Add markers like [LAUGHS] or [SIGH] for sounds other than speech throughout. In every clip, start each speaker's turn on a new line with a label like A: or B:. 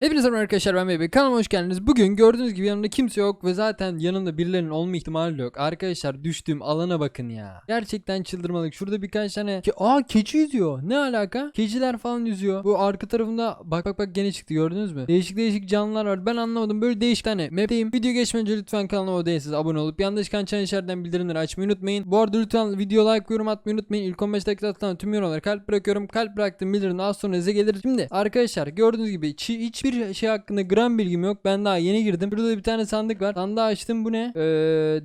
A: Hepinize merhaba arkadaşlar ben Bebe kanalıma hoş geldiniz. Bugün gördüğünüz gibi yanımda kimse yok ve zaten yanımda birilerinin olma ihtimali yok. Arkadaşlar düştüğüm alana bakın ya. Gerçekten çıldırmalık. Şurada birkaç tane Ke Aa keçi yüzüyor. Ne alaka? Keçiler falan yüzüyor. Bu arka tarafında bak bak bak gene çıktı gördünüz mü? Değişik değişik canlılar var. Ben anlamadım. Böyle değişik tane map'teyim. Video geçmeden önce lütfen kanalıma değilseniz abone olup yanında çıkan çan işaretinden bildirimleri açmayı unutmayın. Bu arada lütfen video like yorum atmayı unutmayın. İlk 15 dakika atılan tüm yorumlara kalp bırakıyorum. Kalp bıraktığım bildirim az sonra size gelir. Şimdi arkadaşlar gördüğünüz gibi çi- hiçbir şey hakkında gram bilgim yok. Ben daha yeni girdim. Burada da bir tane sandık var. Sandığı açtım. Bu ne? Ee,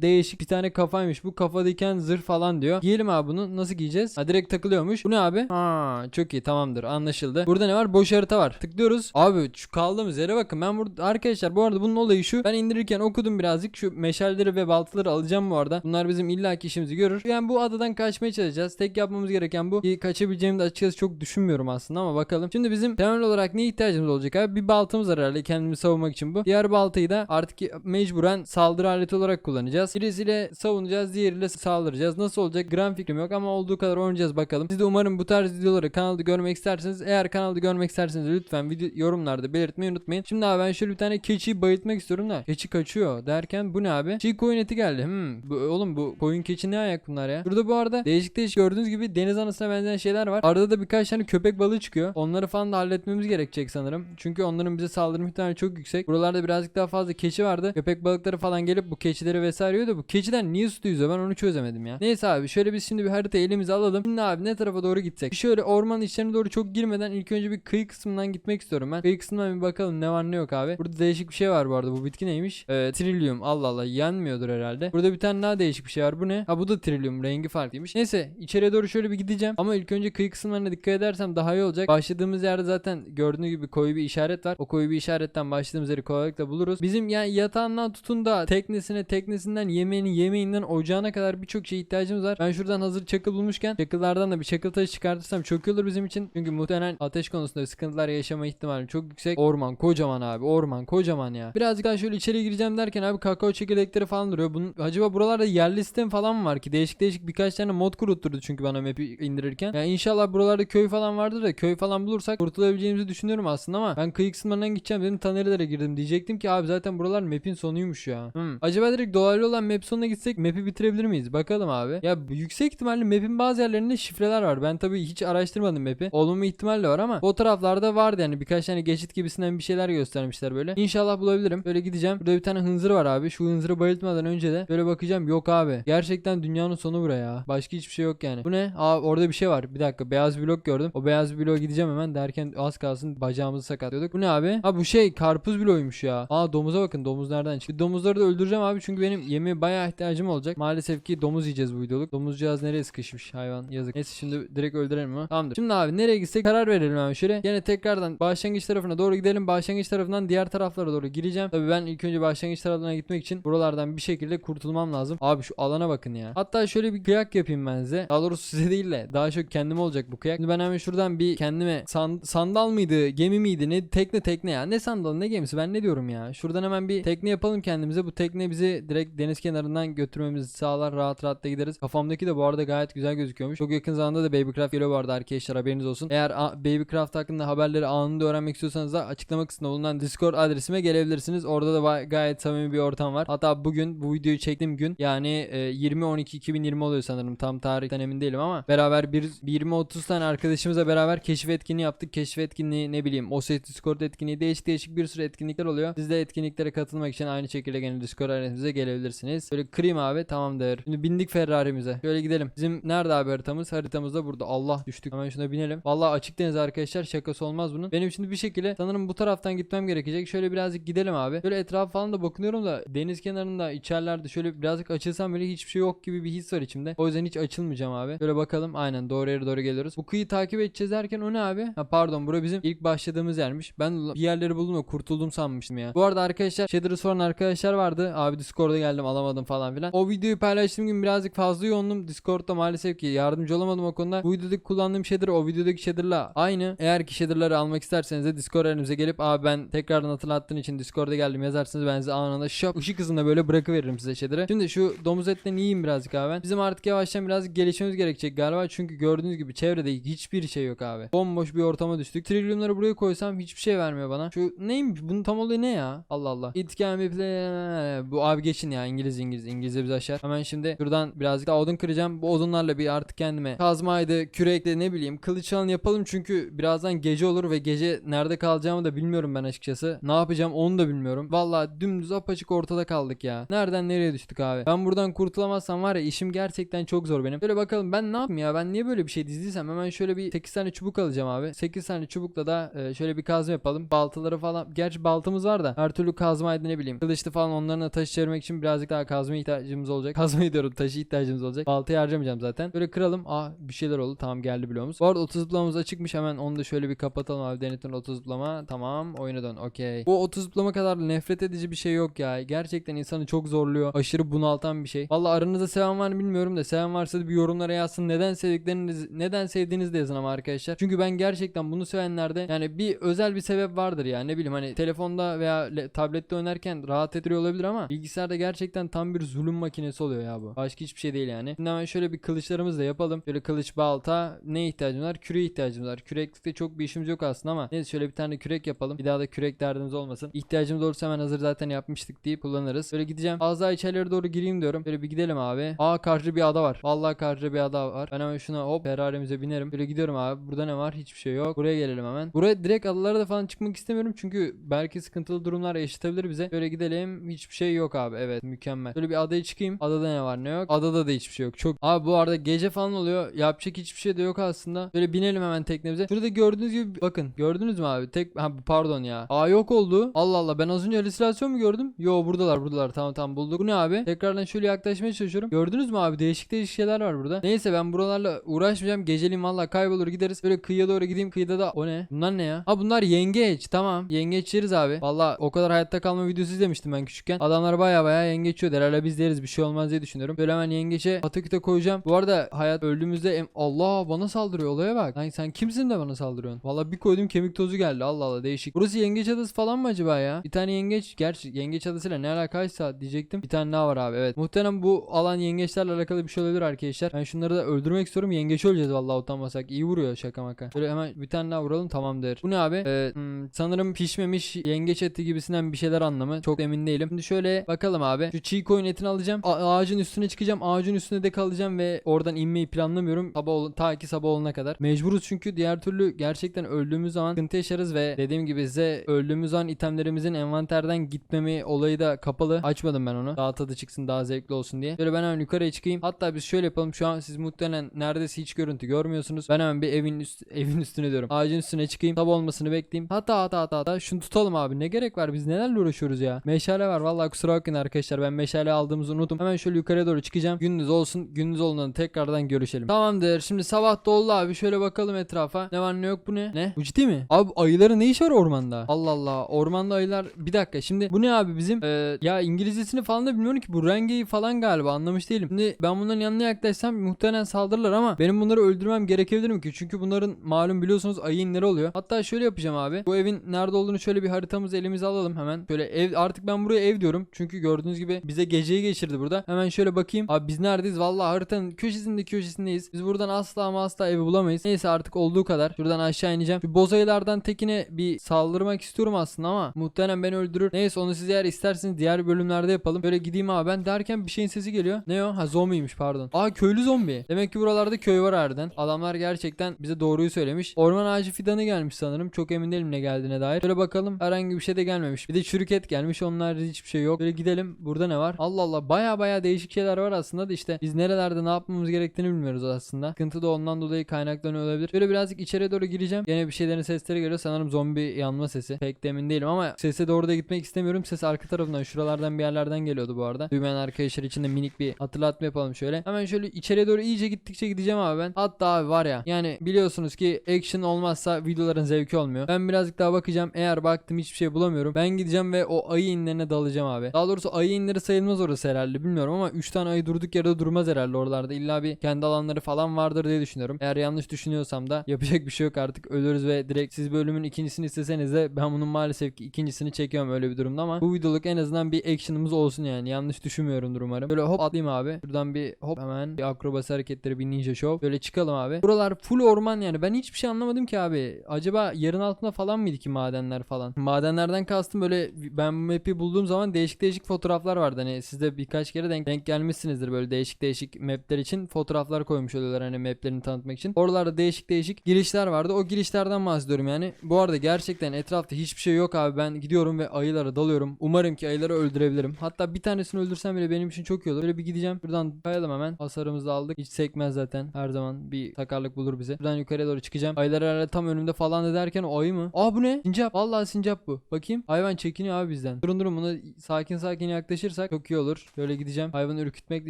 A: değişik bir tane kafaymış. Bu kafa diken zırh falan diyor. Giyelim abi bunu. Nasıl giyeceğiz? Ha direkt takılıyormuş. Bu ne abi? Ha çok iyi tamamdır. Anlaşıldı. Burada ne var? Boş harita var. Tıklıyoruz. Abi şu kaldığımız yere bakın. Ben burada arkadaşlar bu arada bunun olayı şu. Ben indirirken okudum birazcık. Şu meşalleri ve baltaları alacağım bu arada. Bunlar bizim illaki işimizi görür. Yani bu adadan kaçmaya çalışacağız. Tek yapmamız gereken bu. Kaçabileceğimi de açıkçası çok düşünmüyorum aslında ama bakalım. Şimdi bizim temel olarak ne ihtiyacımız olacak abi? Bir baltamız var herhalde kendimizi savunmak için bu. Diğer baltayı da artık mecburen saldırı aleti olarak kullanacağız. Birisiyle savunacağız, diğeriyle saldıracağız. Nasıl olacak? Gram fikrim yok ama olduğu kadar oynayacağız bakalım. Siz de umarım bu tarz videoları kanalda görmek isterseniz eğer kanalda görmek isterseniz lütfen video yorumlarda belirtmeyi unutmayın. Şimdi abi ben şöyle bir tane keçiyi bayıltmak istiyorum da keçi kaçıyor derken bu ne abi? Çiğ koyun eti geldi. Hmm. Bu, oğlum bu koyun keçi ne ayak bunlar ya? Burada bu arada değişik değişik gördüğünüz gibi deniz anasına benzeyen şeyler var. Arada da birkaç tane köpek balığı çıkıyor. Onları falan da halletmemiz gerekecek sanırım. Çünkü onların bize saldırma ihtimali çok yüksek. Buralarda birazcık daha fazla keçi vardı. Köpek balıkları falan gelip bu keçileri vesaire yiyor da bu keçiler niye suda yüzüyor ben onu çözemedim ya. Neyse abi şöyle biz şimdi bir harita elimize alalım. Şimdi abi ne tarafa doğru gitsek? Şöyle ormanın içlerine doğru çok girmeden ilk önce bir kıyı kısmından gitmek istiyorum ben. Kıyı kısmından bir bakalım ne var ne yok abi. Burada değişik bir şey var bu arada. Bu bitki neymiş? Ee, trilyum. Allah Allah yenmiyordur herhalde. Burada bir tane daha değişik bir şey var. Bu ne? Ha bu da trilyum. Rengi farklıymış. Neyse içeriye doğru şöyle bir gideceğim. Ama ilk önce kıyı kısımlarına dikkat edersem daha iyi olacak. Başladığımız yerde zaten gördüğünüz gibi koyu bir işaret var. O koyu bir işaretten başladığımız yeri kolaylıkla buluruz. Bizim yani yatağından tutun da teknesine, teknesinden yemeğini, yemeğinden ocağına kadar birçok şeye ihtiyacımız var. Ben şuradan hazır çakıl bulmuşken çakıllardan da bir çakıl taşı çıkartırsam çok iyi olur bizim için. Çünkü muhtemelen ateş konusunda sıkıntılar yaşama ihtimali çok yüksek. Orman kocaman abi. Orman kocaman ya. Birazcık daha şöyle içeri gireceğim derken abi kakao çekirdekleri falan duruyor. Bunun acaba buralarda yerli sistem falan mı var ki? Değişik değişik birkaç tane mod kurutturdu çünkü bana map'i indirirken. Yani inşallah buralarda köy falan vardır da köy falan bulursak kurtulabileceğimizi düşünüyorum aslında ama ben kıyı kısımlarından gideceğim dedim tanerelere girdim. Diyecektim ki abi zaten buralar map'in sonuymuş ya. Hmm. Acaba direkt dolaylı olan map sonuna gitsek map'i bitirebilir miyiz? Bakalım abi. Ya yüksek ihtimalle map'in bazı yerlerinde şifreler var. Ben tabii hiç araştırmadım map'i. Olmama ihtimali de var ama o taraflarda vardı yani birkaç tane geçit gibisinden bir şeyler göstermişler böyle. İnşallah bulabilirim. Böyle gideceğim. Burada bir tane hınzır var abi. Şu hınzırı bayıltmadan önce de böyle bakacağım. Yok abi. Gerçekten dünyanın sonu buraya. Başka hiçbir şey yok yani. Bu ne? Aa orada bir şey var. Bir dakika. Beyaz blok gördüm. O beyaz bloğa gideceğim hemen derken az kalsın bacağımızı sakatlıyorduk. Bu ne abi? Ha bu şey karpuz bloğuymuş ya. Aa domuza bakın. Domuz nereden çıktı? Domuzları da öldüreceğim abi çünkü benim yemeğe bayağı ihtiyacım olacak. Maalesef ki domuz yiyeceğiz bu videoluk. Domuzcağız nereye sıkışmış hayvan yazık. Neyse şimdi direkt öldürelim ama. Tamamdır. Şimdi abi nereye gitsek karar verelim abi şöyle. Yine tekrardan başlangıç tarafına doğru gidelim. Başlangıç tarafından diğer taraflara doğru gireceğim. Tabii ben ilk önce başlangıç tarafına gitmek için buralardan bir şekilde kurtulmam lazım. Abi şu alana bakın ya. Hatta şöyle bir kıyak yapayım ben size. Daha doğrusu size değil de daha çok kendime olacak bu kıyak. Şimdi ben hemen şuradan bir kendime san- sandal mıydı, gemi miydi, ne tekne tekne ya. Ne sandalı ne gemisi ben ne diyorum ya. Şuradan hemen bir tekne yapalım kendimize. Bu tekne bizi direkt deniz kenarından götürmemizi sağlar. Rahat rahat da gideriz. Kafamdaki de bu arada gayet güzel gözüküyormuş. Çok yakın zamanda da Babycraft geliyor bu arada arkadaşlar haberiniz olsun. Eğer Babycraft hakkında haberleri anında öğrenmek istiyorsanız da açıklama kısmında bulunan Discord adresime gelebilirsiniz. Orada da gayet samimi bir ortam var. Hatta bugün bu videoyu çektiğim gün yani e, 20-12-2020 oluyor sanırım. Tam tarihten emin değilim ama beraber bir, bir 20-30 tane arkadaşımızla beraber keşif etkinliği yaptık. Keşif etkinliği ne bileyim o set Discord etkinliği değişik değişik bir sürü etkinlikler oluyor. Siz de etkinliklere katılmak için aynı şekilde gene Discord adresimize gelebilirsiniz. Böyle kırayım abi tamamdır. Şimdi bindik Ferrari'mize. Şöyle gidelim. Bizim nerede abi haritamız? Haritamız da burada. Allah düştük. Hemen şuna binelim. Vallahi açık deniz arkadaşlar şakası olmaz bunun. Benim şimdi bir şekilde sanırım bu taraftan gitmem gerekecek. Şöyle birazcık gidelim abi. Böyle etraf falan da bakınıyorum da deniz kenarında içerlerde şöyle birazcık açılsam böyle hiçbir şey yok gibi bir his var içimde. O yüzden hiç açılmayacağım abi. Böyle bakalım. Aynen doğru yere doğru geliyoruz. Bu kıyı takip edeceğiz derken o ne abi? Ha pardon bura bizim ilk başladığımız yermiş. Ben bir yerleri buldum da kurtuldum sanmıştım ya. Bu arada arkadaşlar Shader'ı soran arkadaşlar vardı. Abi Discord'a geldim alamadım falan filan. O videoyu paylaştığım gün birazcık fazla yoğundum. Discord'da maalesef ki yardımcı olamadım o konuda. Bu videodaki kullandığım shader o videodaki shader'la aynı. Eğer ki shader'ları almak isterseniz de Discord önümüze gelip abi ben tekrardan hatırlattığın için Discord'a geldim yazarsınız ben size anında şok ışık hızında böyle bırakıveririm size shader'ı. Şimdi şu domuz etlerini yiyeyim birazcık abi ben. Bizim artık yavaştan birazcık gelişmemiz gerekecek galiba çünkü gördüğünüz gibi çevrede hiçbir şey yok abi. Bomboş bir ortama düştük. Trilyumları buraya koysam hiçbir şey vermiyor bana. Şu neymiş? Bunun tam olayı ne ya? Allah Allah. It can be play- Bu abi geçin ya İngiliz İngiliz. İngilizce bizi aşar. Hemen şimdi şuradan birazcık daha odun kıracağım. Bu odunlarla bir artık kendime kazmaydı, kürekle ne bileyim kılıç falan yapalım. Çünkü birazdan gece olur ve gece nerede kalacağımı da bilmiyorum ben açıkçası. Ne yapacağım onu da bilmiyorum. Vallahi dümdüz apaçık ortada kaldık ya. Nereden nereye düştük abi? Ben buradan kurtulamazsam var ya işim gerçekten çok zor benim. Böyle bakalım ben ne yapayım ya? Ben niye böyle bir şey dizdiysem hemen şöyle bir 8 tane çubuk alacağım abi. 8 tane çubukla da e, şöyle bir kazma yapalım. Baltaları falan. Gerçi baltamız var da her türlü kazmaydı ne bileyim. Kılıçlı falan onların taşı çevirmek için birazcık daha kazma ihtiyacımız olacak. [LAUGHS] Kazmayı diyorum taşı ihtiyacımız olacak. Baltayı harcamayacağım zaten. Böyle kıralım. Aa bir şeyler oldu. Tamam geldi bloğumuz. Bu arada 30 zıplamamız açıkmış. Hemen onu da şöyle bir kapatalım abi. Denetin 30 zıplama. Tamam. Oyuna dön. Okey. Bu 30 zıplama kadar nefret edici bir şey yok ya. Gerçekten insanı çok zorluyor. Aşırı bunaltan bir şey. Vallahi aranızda seven var mı bilmiyorum da seven varsa da bir yorumlara yazsın. Neden sevdikleriniz neden sevdiğinizi de yazın ama arkadaşlar. Çünkü ben gerçekten bunu sevenlerde yani bir özel bir sebep vardır ya. Ne bileyim hani telefonda veya le- tablette oynarken rahat ettiriyor olabilir ama bilgisayarda gerçekten tam bir zulüm makinesi oluyor ya bu. Başka hiçbir şey değil yani. Şimdi hemen şöyle bir kılıçlarımızı da yapalım. Şöyle kılıç balta ne ihtiyacımız var? Küreğe ihtiyacımız var. Küreklikte çok bir işimiz yok aslında ama neyse şöyle bir tane kürek yapalım. Bir daha da kürek derdimiz olmasın. İhtiyacımız olursa hemen hazır zaten yapmıştık deyip kullanırız. Böyle gideceğim. Az daha içeriye doğru gireyim diyorum. Böyle bir gidelim abi. Aa karşıda bir ada var. Vallahi karşıda bir ada var. Ben hemen şuna hop Ferrari'mize binerim. Böyle gidiyorum abi. Burada ne var? Hiçbir şey yok. Buraya gelelim hemen. Buraya direkt adalara da falan çıkmak istemiyorum. Çünkü belki sıkıntılı durumlar yaşatabilir bize. Böyle gidelim. Hiçbir şey yok abi. Evet mükemmel. Böyle bir adaya çıkayım. Adada ne var ne yok. Adada da hiçbir şey yok. Çok. Abi bu arada gece falan oluyor. Yapacak hiçbir şey de yok aslında. Böyle binelim hemen teknemize. Şurada gördüğünüz gibi bakın. Gördünüz mü abi? Tek ha pardon ya. Aa yok oldu. Allah Allah ben az önce halüsinasyon mu gördüm? Yo buradalar buradalar. Tamam tamam bulduk. Bu ne abi? Tekrardan şöyle yaklaşmaya çalışıyorum. Gördünüz mü abi? Değişik değişik şeyler var burada. Neyse ben buralarla uğraşmayacağım. Geceliğin valla kaybolur gideriz. Böyle kıyıya doğru gideyim. Kıyıda da o ne? Bunlar ne ya? Ha bunlar yengeç. Tamam. Yengeç yeriz abi. Valla o kadar hayatta kalma videosu izlemiştim ben küçükken. Adamlar baya baya yengeç yiyordu. Herhalde biz de yeriz. Bir şey olmaz diye düşünüyorum. Böyle hemen yengeçe pataküte koyacağım. Bu arada hayat öldüğümüzde em- Allah bana saldırıyor. Olaya bak. Lan sen kimsin de bana saldırıyorsun? Valla bir koydum kemik tozu geldi. Allah Allah değişik. Burası yengeç adası falan mı acaba ya? Bir tane yengeç. Gerçi yengeç adasıyla ne alakaysa diyecektim. Bir tane daha var abi. Evet. Muhtemelen bu alan yengeçlerle alakalı bir şey olabilir arkadaşlar. Ben şunları da öldürmek istiyorum. Yengeç öleceğiz vallahi utanmasak. İyi vuruyor şaka maka. Böyle hemen bir tane daha vuralım tamamdır. Bu ne abi? Ee, hmm, sanırım pişmemiş yengeç eti gibisinden bir şeyler anlamı. Çok emin değilim. Şimdi şöyle bakalım abi. Şu çiğ koyun etini alacağım. A- ağacın üstüne çıkacağım. Ağacın üstüne de kalacağım ve oradan inmeyi planlamıyorum. Sabah ta ki sabah olana kadar. Mecburuz çünkü diğer türlü gerçekten öldüğümüz zaman sıkıntı yaşarız ve dediğim gibi size öldüğümüz zaman itemlerimizin envanterden gitmemi olayı da kapalı. Açmadım ben onu. Daha tadı çıksın daha zevkli olsun diye. Böyle ben hemen yukarıya çıkayım. Hatta biz şöyle yapalım. Şu an siz muhtemelen neredeyse hiç görüntü görmüyorsunuz. Ben hemen bir evin üst evin üstüne diyorum. Ağacın üstüne çıkayım. Sabah olmasını bekleyeyim. Hatta hatta hatta hatta şunu tutalım abi. Ne gerek var? Biz nelerle uğraşıyoruz ya? Meşale var. Vallahi kusura bakmayın arkadaşlar. Ben meşale aldığımızı unuttum. Hemen şöyle yukarıya doğru çıkacağım. Gündüz olsun. Gündüz olduğunda tekrardan görüşelim. Tamamdır. Şimdi sabah da oldu abi. Şöyle bakalım etrafa. Ne var ne yok bu ne? Ne? Bu ciddi mi? Abi ayıların ne işi var ormanda? Allah Allah. Ormanda ayılar. Bir dakika. Şimdi bu ne abi bizim? Ee, ya İngilizcesini falan da bilmiyorum ki. Bu rengeyi falan galiba. Anlamış değilim. Şimdi ben bunların yanına yaklaşsam muhtemelen saldırırlar ama benim bunları öldürmem gerekebilir mi ki? Çünkü bunların malum biliyorsunuz ayı inleri oluyor. Hatta şöyle yapacağım abi. Bu evin nerede olduğunu şöyle bir haritamızı elimize alalım hemen. Şöyle ev artık ben buraya ev diyorum. Çünkü gördüğünüz gibi bize geceyi geçirdi burada. Hemen şöyle bakayım. Abi biz neredeyiz? Vallahi haritanın köşesinde köşesindeyiz. Biz buradan asla ama asla evi bulamayız. Neyse artık olduğu kadar. Şuradan aşağı ineceğim. Şu bozayılardan tekine bir saldırmak istiyorum aslında ama muhtemelen beni öldürür. Neyse onu siz eğer isterseniz diğer bölümlerde yapalım. Böyle gideyim abi ben derken bir şeyin sesi geliyor. Ne o? Ha zombiymiş pardon. Aa köylü zombi. Demek ki buralarda köy var harbiden. Adamlar gerçekten bize doğruyu söylemiş. Orman ağacı fidanı gelmiş sanırım. Çok emin değilim ne geldiğine dair. Böyle bakalım herhangi bir şey de gelmemiş. Bir de çürük et gelmiş. Onlar hiçbir şey yok. Böyle gidelim. Burada ne var? Allah Allah baya baya değişik şeyler var aslında da işte biz nerelerde ne yapmamız gerektiğini bilmiyoruz aslında. Sıkıntı da ondan dolayı kaynaklanıyor olabilir. Böyle birazcık içeri doğru gireceğim. Yine bir şeylerin sesleri geliyor. Sanırım zombi yanma sesi. Pek de emin değilim ama sese doğru da gitmek istemiyorum. Ses arka tarafından şuralardan bir yerlerden geliyordu bu arada. Duymayan arkadaşlar için de minik bir hatırlatma yapalım şöyle. Hemen şöyle içeriye doğru iyice gittikçe gideceğim abi ben. Hatta abi var ya yani biliyorsunuz ki action olmazsa videoların zevki olmuyor. Ben birazcık daha bakacağım. Eğer baktım hiçbir şey bulamıyorum. Ben gideceğim ve o ayı inlerine dalacağım abi. Daha doğrusu ayı inleri sayılmaz orası herhalde bilmiyorum ama 3 tane ayı durduk yerde durmaz herhalde oralarda. İlla bir kendi alanları falan vardır diye düşünüyorum. Eğer yanlış düşünüyorsam da yapacak bir şey yok artık ölürüz ve direkt siz bölümün ikincisini isteseniz de ben bunun maalesef ki ikincisini çekiyorum öyle bir durumda ama bu videoluk en azından bir action'ımız olsun yani. Yanlış düşünmüyorumdur umarım. Böyle hop atlayayım abi. Şuradan bir hop hemen bir akrobasi hareketleri bir ninja show. Böyle çıkalım abi. Buralar full orman yani. Ben hiçbir şey anlamadım ki abi. Acaba yerin altında falan falan mıydı ki madenler falan? Madenlerden kastım böyle ben bu map'i bulduğum zaman değişik değişik fotoğraflar vardı. Hani siz de birkaç kere denk, denk gelmişsinizdir böyle değişik değişik map'ler için fotoğraflar koymuş oluyorlar hani map'lerini tanıtmak için. Oralarda değişik değişik girişler vardı. O girişlerden bahsediyorum yani. Bu arada gerçekten etrafta hiçbir şey yok abi. Ben gidiyorum ve ayılara dalıyorum. Umarım ki ayıları öldürebilirim. Hatta bir tanesini öldürsem bile benim için çok iyi olur. Böyle bir gideceğim. Buradan kayalım hemen. Hasarımızı aldık. Hiç sekmez zaten. Her zaman bir sakarlık bulur bize. Buradan yukarıya doğru çıkacağım. Ayılar herhalde tam önümde falan da derken o ayı mı? Aa bu ne? Sincap. Vallahi sincap bu. Bakayım. Hayvan çekiniyor abi bizden. Durun durun buna sakin sakin yaklaşırsak çok iyi olur. Böyle gideceğim. Hayvanı ürkütmek de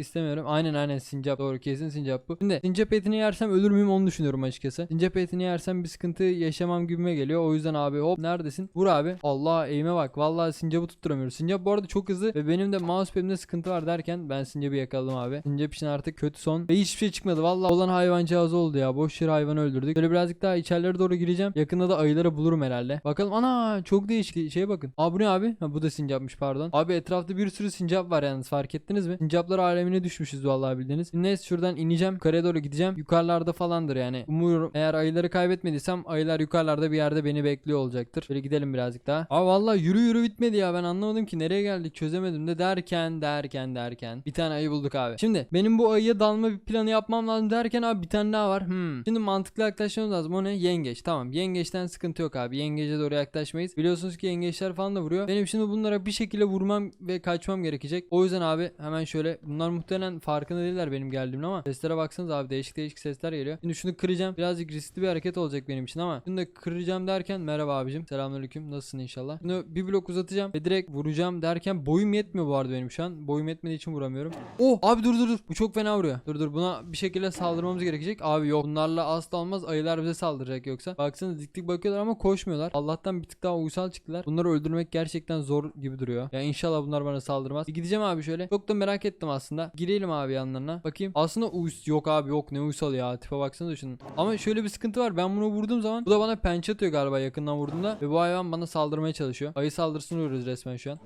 A: istemiyorum. Aynen aynen sincap. Doğru kesin sincap bu. Şimdi sincap etini yersem ölür müyüm onu düşünüyorum açıkçası. Sincap etini yersem bir sıkıntı yaşamam gibime geliyor. O yüzden abi hop neredesin? Vur abi. Allah eğime bak. Vallahi sincapı tutturamıyoruz. Sincap bu arada çok hızlı ve benim de mousepad'imde sıkıntı var derken ben sincapı yakaladım abi. Sincap için artık kötü son ve hiçbir şey çıkmadı. Vallahi olan hayvancağız oldu ya. Boş yere hayvanı öldürdük. Böyle birazcık daha içerilere doğru gireceğim. Yakında da ayıları bulurum herhalde. Bakalım ana çok değişik şeye bakın. Aa ne abi? Ha, bu da sincapmış pardon. Abi etrafta bir sürü sincap var yalnız fark ettiniz mi? Sincaplar alemine düşmüşüz vallahi bildiğiniz. Neyse şuradan ineceğim. Yukarıya doğru gideceğim. Yukarılarda falandır yani. Umuyorum eğer ayıları kaybetmediysem ayılar yukarılarda bir yerde beni bekliyor olacaktır. Böyle gidelim birazcık daha. Aa vallahi yürü yürü bitmedi ya. Ben anlamadım ki nereye geldik çözemedim de derken derken derken. Bir tane ayı bulduk abi. Şimdi benim bu ayıya dalma bir planı yapmam lazım derken abi bir tane daha var. Hmm. Şimdi mantıklı yaklaşmamız lazım. O ne? Yengeç. Tamam. Yengeçten sıkıntı yok abi. Yengece doğru yaklaşmayız. Biliyorsunuz ki yengeçler falan da vuruyor. Benim şimdi bunlara bir şekilde vurmam ve kaçmam gerekecek. O yüzden abi hemen şöyle bunlar muhtemelen farkında değiller benim geldiğimin ama seslere baksanız abi değişik değişik sesler geliyor. Şimdi şunu kıracağım. Birazcık riskli bir hareket olacak benim için ama şunu da kıracağım derken merhaba abicim. Selamünaleyküm. Nasılsın inşallah? Bunu bir blok uzatacağım ve direkt vuracağım derken boyum yetmiyor bu arada benim şu an. Boyum yetmediği için vuramıyorum. Oh abi dur dur dur. Bu çok fena vuruyor. Dur dur buna bir şekilde saldırmamız gerekecek. Abi yok bunlarla asla olmaz. Ayılar bize saldıracak yoksa. Baksanız dik dik bakıyorlar ama koşmuyorlar. Allah'tan bir tık daha uysal çıktılar. Bunları öldürmek gerçekten zor gibi duruyor. Ya inşallah bunlar bana saldırmaz. Bir gideceğim abi şöyle. Çok da merak ettim aslında. Girelim abi yanlarına. Bakayım. Aslında uys yok abi yok ne uysal ya. Tipe baksana şunun. Ama şöyle bir sıkıntı var. Ben bunu vurduğum zaman bu da bana pençe atıyor galiba yakından vurduğumda. Ve bu hayvan bana saldırmaya çalışıyor. Ayı saldırısını vuruyoruz resmen şu an.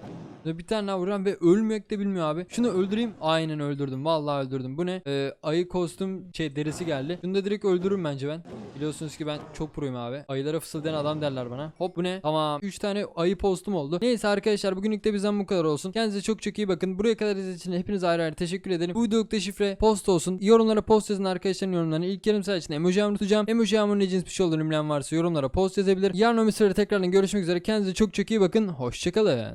A: Bir tane daha vuruyorum ve ölmek de bilmiyor abi. Şunu öldüreyim. Aynen öldürdüm. Vallahi öldürdüm. Bu ne? Ee, ayı kostüm şey derisi geldi. Şunu da direkt öldürürüm bence ben. Biliyorsunuz ki ben çok proyum abi. Ayılara fısıldayan adam derler bana. Hop bu ne? Tamam. 3 tane ayı postum oldu. Neyse arkadaşlar bugünlük de bizden bu kadar olsun. Kendinize çok çok iyi bakın. Buraya kadar izlediğiniz için hepinize ayrı ayrı teşekkür ederim. Bu videolukta şifre post olsun. Yorumlara post yazın arkadaşların yorumlarını. İlk yarım saat içinde emoji yağmuru tutacağım. Emoji yağmurun ne cins bir şey olduğunu bilen varsa yorumlara post yazabilir. Yarın o tekrardan görüşmek üzere. Kendinize çok çok iyi bakın. Hoşçakalın.